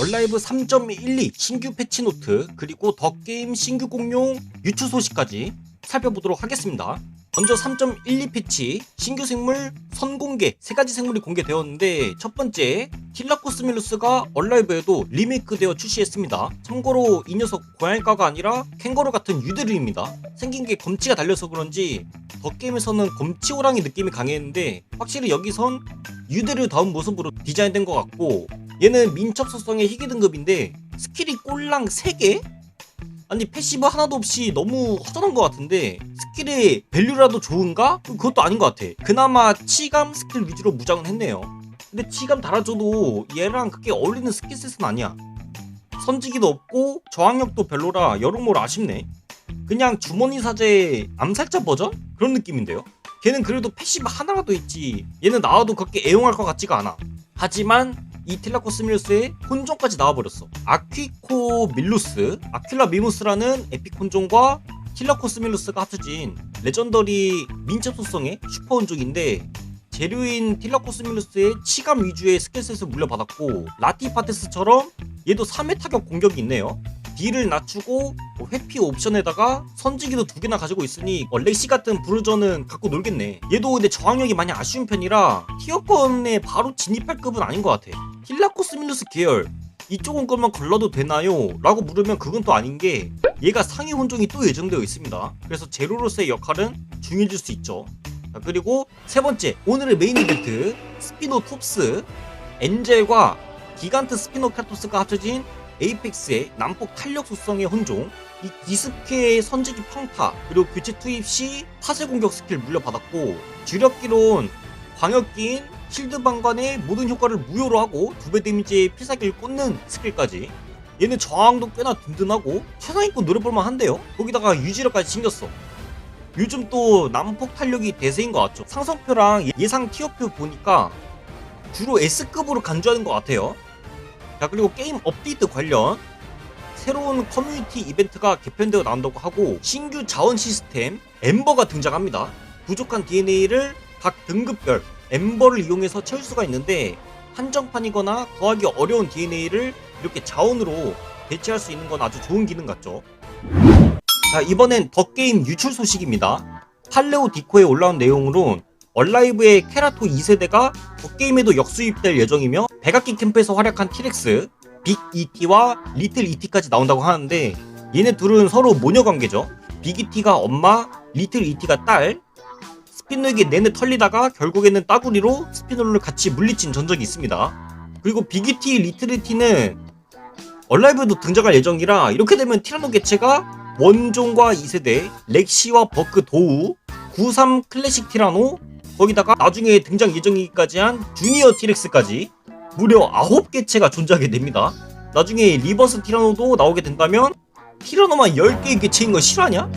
얼라이브 3.12 신규 패치 노트 그리고 더 게임 신규 공룡 유출 소식까지 살펴보도록 하겠습니다. 먼저 3.12 패치 신규 생물 선공개 세 가지 생물이 공개되었는데 첫 번째 틸라코스밀루스가 얼라이브에도 리메이크되어 출시했습니다. 참고로 이 녀석 고양이과가 아니라 캥거루 같은 유대류입니다. 생긴 게 검치가 달려서 그런지 더 게임에서는 검치 호랑이 느낌이 강했는데 확실히 여기선 유대류 다운 모습으로 디자인된 것 같고 얘는 민첩소성의 희귀 등급인데 스킬이 꼴랑 3개? 아니 패시브 하나도 없이 너무 허전한 것 같은데 스킬의 밸류라도 좋은가? 그것도 아닌 것 같아. 그나마 치감 스킬 위주로 무장은 했네요. 근데 치감 달아줘도 얘랑 그렇게 어울리는 스킬셋은 아니야. 선지기도 없고 저항력도 별로라 여러모로 아쉽네. 그냥 주머니 사제 암살자 버전? 그런 느낌인데요? 걔는 그래도 패시브 하나라도 있지. 얘는 나와도 그렇게 애용할 것 같지가 않아. 하지만 이 틸라코스밀루스의 혼종까지 나와버렸어. 아퀴코 밀루스 아퀴라 미무스라는 에픽 혼종과 틸라코스밀루스가 합쳐진 레전더리 민첩 소성의 슈퍼 혼종인데 재료인 틸라코스밀루스의 치감 위주의 스킬셋을 물려받았고 라티파테스처럼 얘도 3회 타격 공격이 있네요 딜을 낮추고 뭐 회피 옵션에다가 선지기도 두 개나 가지고 있으니 어, 렉시 같은 브루저는 갖고 놀겠네. 얘도 근데 저항력이 많이 아쉬운 편이라 티어권에 바로 진입할 급은 아닌 것 같아. 힐라코스 밀루스 계열 이쪽은 그러면 걸러도 되나요? 라고 물으면 그건 또 아닌 게 얘가 상위 혼종이 또 예정되어 있습니다. 그래서 제로로서의 역할은 중요해질 수 있죠. 자, 그리고 세 번째 오늘의 메인 이벤트 스피노 톱스 엔젤과 기간트 스피노 카토스가 합쳐진 에이펙스의 난폭 탄력 속성의 혼종, 이 기습회의 선지기 평타, 그리고 교체 투입 시 파쇄 공격 스킬 물려받았고, 주력기론 광역기인 실드 방관의 모든 효과를 무효로 하고 두 배 데미지의 필살기를 꽂는 스킬까지. 얘는 저항도 꽤나 든든하고 최상위권 노려볼만 한데요? 거기다가 유지력까지 챙겼어. 요즘 또 난폭 탄력이 대세인 것 같죠? 상성표랑 예상 티어표 보니까 주로 S급으로 간주하는 것 같아요. 자 그리고 게임 업데이트 관련 새로운 커뮤니티 이벤트가 개편되어 나온다고 하고 신규 자원 시스템 엠버가 등장합니다. 부족한 DNA를 각 등급별 엠버를 이용해서 채울 수가 있는데 한정판이거나 구하기 어려운 DNA를 이렇게 자원으로 대체할 수 있는 건 아주 좋은 기능 같죠. 자 이번엔 더 게임 유출 소식입니다. 팔레오 디코에 올라온 내용으론 얼라이브의 케라토 2세대가 덕게임에도 역수입될 예정이며 백악기 캠프에서 활약한 티렉스, 빅 ET와 리틀 ET까지 나온다고 하는데 얘네 둘은 서로 모녀 관계죠. 빅 ET가 엄마, 리틀 ET가 딸. 스피노에게 내내 털리다가 결국에는 따구리로 스피노를 같이 물리친 전적이 있습니다. 그리고 빅 ET, 리틀 ET는 얼라이브에도 등장할 예정이라 이렇게 되면 티라노 개체가 원종과 2세대, 렉시와 버크 도우, 93 클래식 티라노, 거기다가 나중에 등장 예정이기까지 한 주니어 티렉스까지 무려 9개체가 존재하게 됩니다. 나중에 리버스 티라노도 나오게 된다면 티라노만 10개의 개체인 거 실화냐?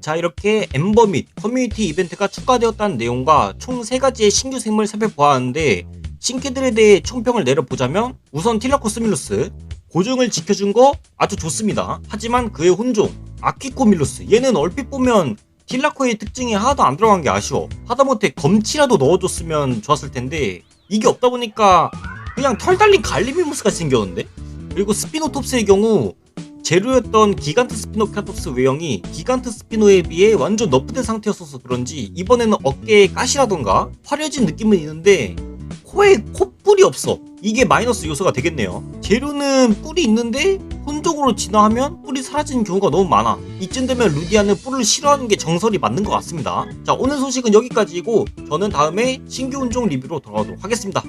자 이렇게 엠버 및 커뮤니티 이벤트가 추가되었다는 내용과 총 3가지의 신규 생물을 살펴보았는데 신캐들에 대해 총평을 내려보자면 우선 틸라코스밀루스 고정을 지켜준 거 아주 좋습니다. 하지만 그의 혼종 아키코밀루스 얘는 얼핏 보면 틸라코의 특징이 하나도 안 들어간 게 아쉬워. 하다못해 검치라도 넣어줬으면 좋았을 텐데 이게 없다 보니까 그냥 털 달린 갈리미무스같이 생겼는데? 그리고 스피노톱스의 경우 제로였던 기간트 스피노카톱스 외형이 기간트 스피노에 비해 완전 너프된 상태였어서 그런지 이번에는 어깨에 가시라던가 화려진 느낌은 있는데 코에 콧뿔이 없어. 이게 마이너스 요소가 되겠네요. 재료는 뿔이 있는데 혼종으로 진화하면 뿔이 사라지는 경우가 너무 많아. 이쯤 되면 루디아는 뿔을 싫어하는 게 정설이 맞는 것 같습니다. 자 오늘 소식은 여기까지이고 저는 다음에 신규 혼종 리뷰로 돌아오도록 하겠습니다.